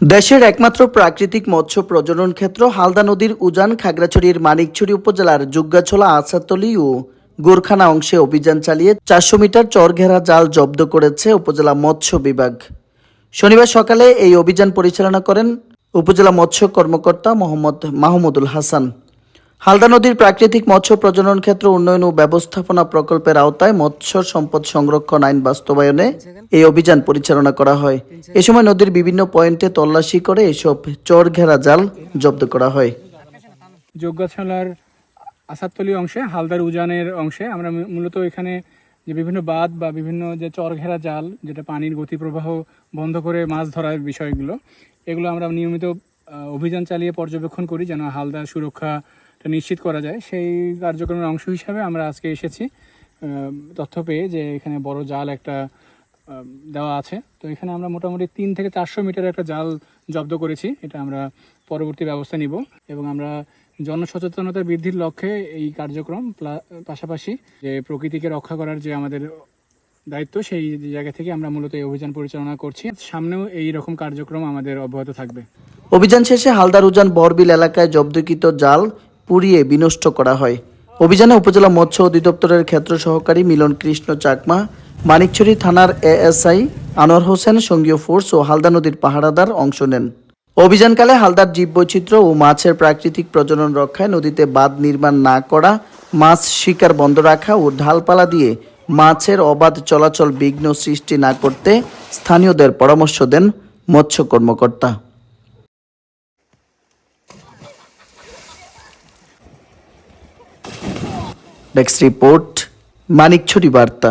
দেশের একমাত্র প্রাকৃতিক মৎস্য প্রজনন ক্ষেত্র হালদা নদীর উজান, খাগড়াছড়ির মানিকছড়ি উপজেলার জুগ্গাছোলা আসাতলি ও গোরখানা অংশে অভিযান চালিয়ে চারশো মিটার চরঘেরা জাল জব্দ করেছে উপজেলা মৎস্য বিভাগ। শনিবার সকালে এই অভিযান পরিচালনা করেন উপজেলা মৎস্য কর্মকর্তা মোহাম্মদ মাহমুদুল হাসান। হালদা নদীর প্রাকৃতিক মৎস্য প্রজনন ক্ষেত্র উন্নয়ন ও ব্যবস্থাপনা প্রকল্পের আওতায় মৎস্য সম্পদ সংরক্ষণ আইন বাস্তবায়নে এই অভিযান পরিচালনা করা হয়। এ সময় নদীর বিভিন্ন পয়েন্টে তল্লাশি করে এসব চর ঘেরা জাল জব্দ করা হয়। যজ্ঞাছলার আসাদতলি অংশে, হালদার উজানের অংশে আমরা মূলত এখানে যে বিভিন্ন বাঁধ বা বিভিন্ন যে চর ঘেরা জাল, যেটা পানির গতি প্রবাহ বন্ধ করে মাছ ধরার বিষয়গুলো, এগুলো আমরা নিয়মিত অভিযান চালিয়ে পর্যবেক্ষণ করি যেন হালদার সুরক্ষাটা নিশ্চিত করা যায়। সেই কার্যক্রমের অংশ হিসাবে আমরা আজকে এসেছি তথ্য পেয়ে যে এখানে বড় জাল একটা দেওয়া আছে। তো এখানে আমরা মোটামুটি তিন থেকে চারশো মিটার একটা জাল জব্দ করেছি। এটা আমরা পরবর্তী ব্যবস্থা নিব এবং আমরা জনসচেতনতা বৃদ্ধির লক্ষ্যে এই কার্যক্রম পাশাপাশি যে প্রকৃতিকে রক্ষা করার যে আমাদের দায়িত্ব, সেই জায়গা থেকে আমরা মূলত এই অভিযান পরিচালনা করছি। সামনেও এই রকম কার্যক্রম আমাদের অব্যাহত থাকবে। অভিযান শেষে হালদার উজান বরবিল এলাকায় জব্দকৃত জাল পুড়িয়ে বিনষ্ট করা হয়। অভিযানে উপজেলা মৎস্য অধিদপ্তরের ক্ষেত্র সহকারী মিলন কৃষ্ণ চাকমা, মানিকছড়ি থানার এএসআই আনোয়ার হোসেন, সঙ্গীয় ফোর্স ও হালদা নদীর পাহারাদার অংশ নেন। অভিযানকালে হালদার জীববৈচিত্র্য ও মাছের প্রাকৃতিক প্রজনন রক্ষায় নদীতে বাঁধ নির্মাণ না করা, মাছ শিকার বন্ধ রাখা ও ঢালপালা দিয়ে মাছের অবাধ চলাচল বিঘ্ন সৃষ্টি না করতে স্থানীয়দের পরামর্শ দেন মৎস্য কর্মকর্তা। ডেস্ক রিপোর্ট মানিকছড়ি বার্তা